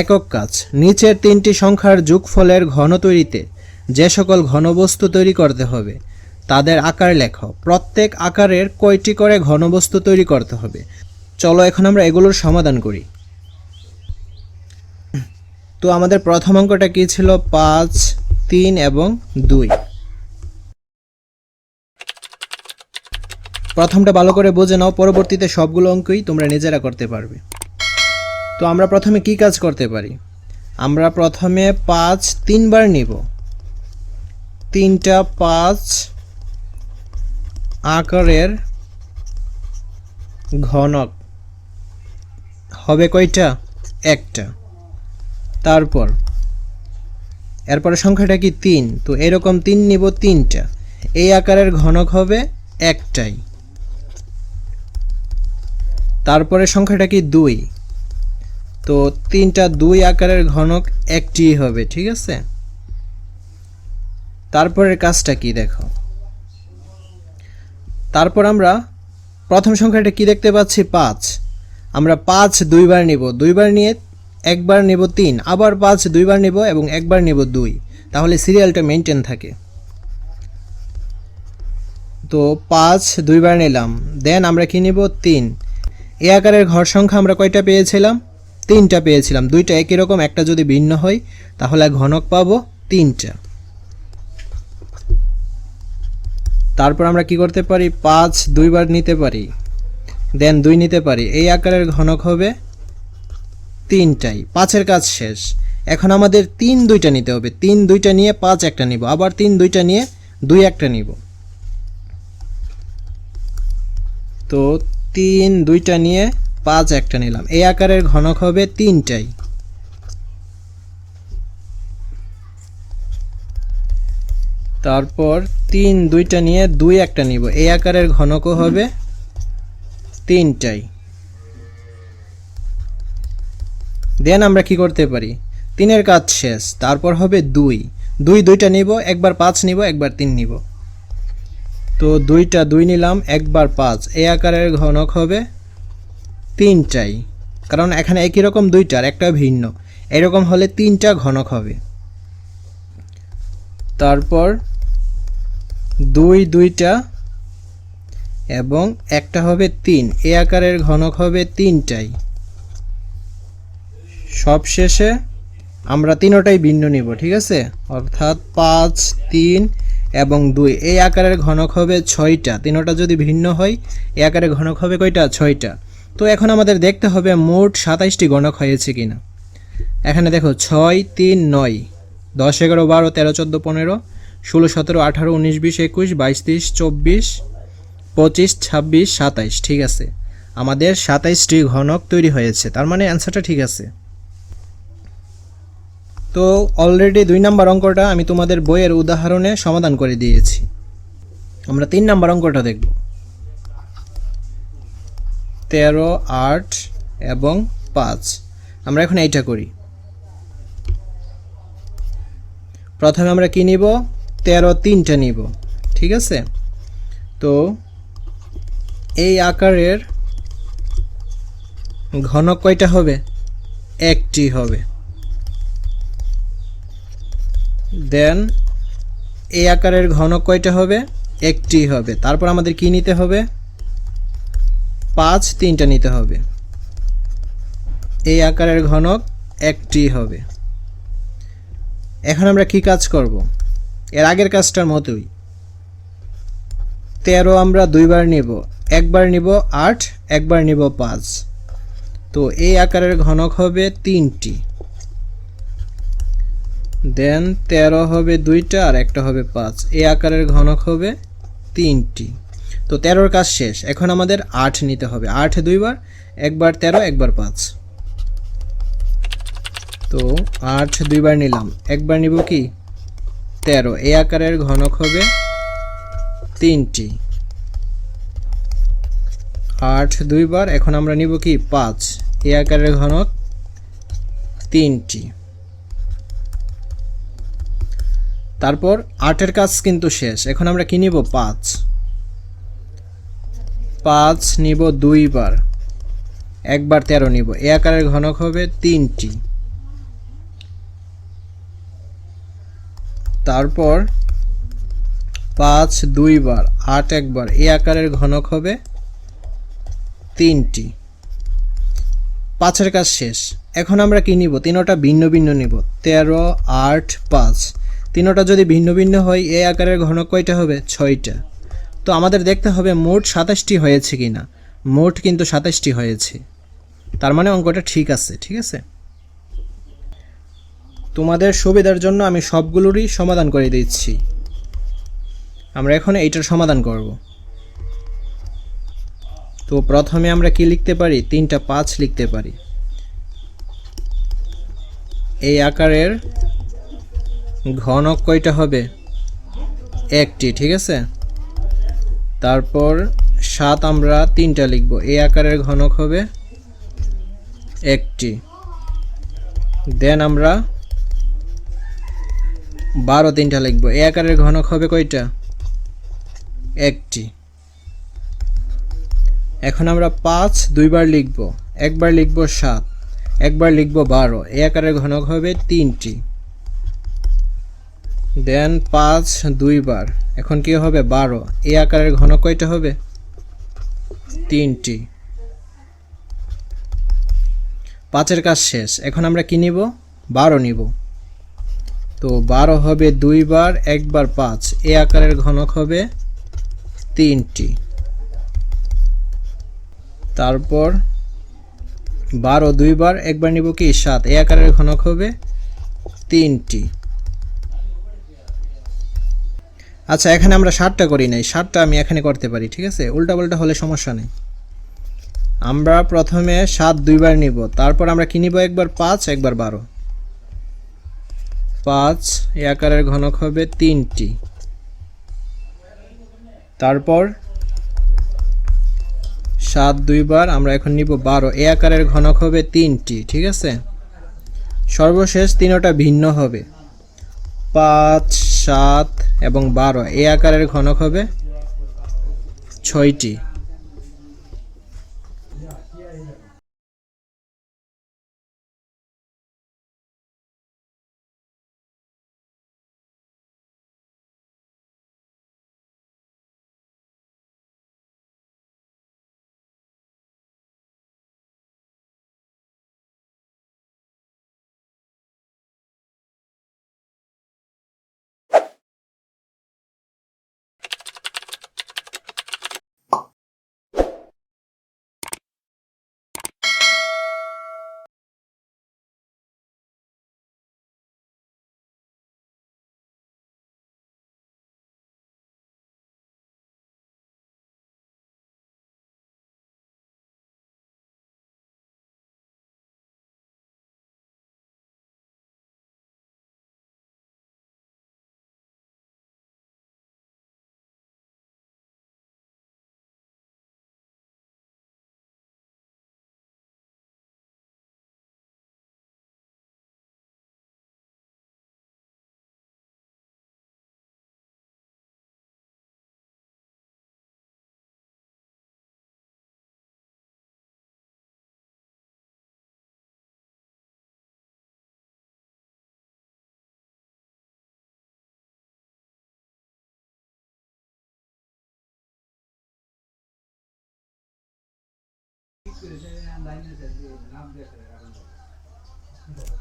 একক কাজ। নিচের তিনটি সংখ্যার যোগফলের ঘন তৈরিতে যে সকল ঘনবস্তু তৈরি করতে হবে, তাদের আকার লেখো। প্রত্যেক আকারের কয়টি করে ঘনবস্তু তৈরি করতে হবে? চলো এখন আমরা এগুলোর সমাধান করি। তো আমাদের প্রথম অঙ্কটা কি ছিল? পাঁচ, তিন এবং দুই। প্রথমটা ভালো করে বোঝে নাও, পরবর্তীতে সবগুলো অঙ্কই তোমরা নিজেরা করতে পারবে। তো আমরা প্রথমে কি কাজ করতে পারি? আমরা প্রথমে পাঁচ তিনবার নিব। তিনটা পাঁচ আকারের ঘনক। হবে কয়টা? একটা। তারপর, এরপরে সংখ্যাটা কি তিন? তো এরকম তিন নিব তিনটা। এই আকারের ঘনক হবে একটাই। তারপরে সংখ্যাটা কি দুই? তো তিনটা দুই আকারের ঘনক একটি হবে, ঠিক আছে? তারপরের কাজটা কি দেখো? তারপর আমরা প্রথম সংখ্যাটা কি দেখতে পাচ্ছি? পাঁচ। আমরা পাঁচ দুইবার নিব। দুইবার নিয়ে একবার নেব তিন, আবার পাঁচ দুইবার নেব এবং একবার নেব দুই। তাহলে সিরিয়ালটা মেনটেন থাকে। তো পাঁচ দুইবার নিলাম। দেন আমরা কি নিব? তিন। এ আকারের ঘর সংখ্যা আমরা কয়টা পেয়েছিলাম? তিনটা পেয়েছিলাম। দুইটা একই রকম, একটা যদি ভিন্ন হয়, তাহলে ঘনক পাবো তিনটা। তারপর আমরা কি করতে পারি? পাঁচ দুইবার নিতে পারি। দেন দুই নিতে পারি। এই আকারের ঘনক হবে তিনটাই। পাঁচের কাজ শেষ। এখন আমাদের তিন দুইটা নিতে হবে। তিন দুইটা নিয়ে পাঁচ একটা নিব। আবার তিন দুইটা নিয়ে দুই একটা নিব। তো তিন দুইটা নিয়ে পাঁচ একটা নিলাম। এই আকারের ঘনক হবে তিনটাই। তারপর তিন দুইটা নিয়ে দুই একটা নিব। এই আকারের ঘনকও হবে তিনটাই। দেন আমরা কি করতে পারি? তিনের কাজ শেষ। তারপর হবে দুই। দুই দুইটা নিব, একবার পাঁচ নিব, একবার তিন নিব। তো দুইটা দুই নিলাম, একবার পাঁচ। এই আকারের ঘনক হবে তিনটাই। কারণ এখানে একই রকম দুইটার একটা ভিন্ন। এরকম হলে তিনটা ঘনক হবে। তারপর দুই দুইটা এবং একটা হবে তিন। এ আকারের ঘনক হবে তিনটাই। সব শেষে আমরা তিনোটাই ভিন্ন নিব, ঠিক আছে? অর্থাৎ পাঁচ, তিন এবং দুই। এই আকারের ঘনক হবে ছয়টা। তিনোটা যদি ভিন্ন হয় এই আকারের ঘনক হবে কয়টা? ছয়টা। তো এখন আমাদের দেখতে হবে মোট সাতাইশটি গণক হয়েছে কিনা। এখানে দেখো ছয়, তিন, নয়, দশ, এগারো, বারো, তেরো, চোদ্দ, পনেরো, ষোলো, সতেরো, আঠারো, উনিশ, বিশ, একুশ, বাইশ তেইশ চব্বিশ, পঁচিশ, ছাব্বিশ, সাতাইশ, ঠিক আছে। আমাদের সাতাইশটি ঘনক তৈরি হয়েছে, তার মানে অ্যান্সারটা ঠিক আছে। তো অলরেডি দুই নাম্বার অঙ্কটা আমি তোমাদের বইয়ের উদাহরণে সমাধান করে দিয়েছি। আমরা তিন নাম্বার অঙ্কটা দেখব। তেরো, আট এবং পাঁচ। আমরা এখন এইটা করি। প্রথমে আমরা কি নিব? তেরো তিনটা নিব। ঠিক আছে? তো এই আকারের ঘনক কয়টা হবে? একটি হবে। দেন এই আকারের ঘনক কয়টা হবে? একটি হবে। তারপর আমাদের কি নিতে হবে? পাঁচ তিনটা নিতে হবে। এই আকারের ঘনক একটি হবে। এখন আমরা কি কাজ করব? এর আগের কাজটার মতোই। তেরো আমরা দুইবার নিব, একবার নিব আট, একবার নিব পাঁচ। তো এই আকারের ঘনক হবে তিনটি। দেন তেরো হবে দুইটা আর একটা হবে পাঁচ। এই আকারের ঘনক হবে তিনটি। তো তেরোর কাজ শেষ। এখন আমাদের আট নিতে হবে। আট দুইবার, একবার তেরো, একবার পাঁচ। তো আট দুইবার নিলাম। একবার নিব কি? তেরো। এ আকারের ঘনক হবে তিনটি। আট দুইবার, এখন আমরা নিব কি? পাঁচ। এ আকারের ঘনক তিনটি। তারপর আটের কাজ কিন্তু শেষ। এখন আমরা কি নিব? পাঁচ। পাঁচ নিব দুইবার। একবার তেরো নিব। এ আকারের ঘনক হবে তিনটি। তারপর পাঁচ দুইবার, আট একবার, এ আকারের ঘনক হবে তিনটি। পাঁচের কাজ শেষ। এখন আমরা কি নিব? তিনোটা ভিন্ন ভিন্ন নিব। তেরো, আট, পাঁচ। তিনোটা যদি ভিন্ন ভিন্ন হয়, এ আকারের ঘনক কয়টা হবে? ছয়টা। তো আমাদের দেখতে হবে মোট সাতাশটি হয়েছে কি না মোট কিন্তু সাতাশটি হয়েছে। তার মানে অঙ্কটা ঠিক আছে ঠিক আছে? তোমাদের সুবিধার জন্য আমি সবগুলোরই সমাধান করে দিচ্ছি। আমরা এখন এইটার সমাধান করব। তো প্রথমে আমরা কি লিখতে পারি? তিনটা পাঁচ লিখতে পারি। এই আকারের ঘনক কয়টা হবে? একটি, ঠিক আছে? তারপর সাত আমরা তিনটা লিখব। এই আকারের ঘনক হবে একটি। দেন আমরা বারো তিনটা লিখব। এ আকারের ঘনক হবে কয়টা? একটি। এখন আমরা পাঁচ দুইবার লিখব। একবার লিখব সাত, একবার লিখব বারো। এ আকারের ঘনক হবে তিনটি। দেন পাঁচ দুইবার এখন কি হবে? বারো। এই আকারের ঘন কয়টা হবে? তিনটি। পাঁচের কাজ শেষ। এখন আমরা কি নিব? বারো নিব। তো বারো হবে দুইবার একবার পাঁচ। এ আকারের ঘনক হবে তিনটি। তারপর বারো দুইবার একবার নিব কি? সাত। এ আকারের ঘনক হবে তিনটি। আচ্ছা এখানে আমরা ষাটটা করি নাই। ষাটটা আমি এখানে করতে পারি, ঠিক আছে? উল্টাপাল্টা হলে সমস্যা নেই। আমরা প্রথমে সাত দুইবার নিব, তারপর আমরা কি নিব? একবার পাঁচ, একবার বারো। পাঁচ এ আকারের ঘনক হবে তিনটি। তারপর সাত দুইবার আমরা এখন নিব বারো, এ আকারের ঘনক হবে তিনটি, ঠিক আছে? সর্বশেষ তিনোটা ভিন্ন হবে। পাঁচ, সাত এবং বারো। এ আকারের ঘনক হবে ছয়টি। चलती है नाम देख रहे हैं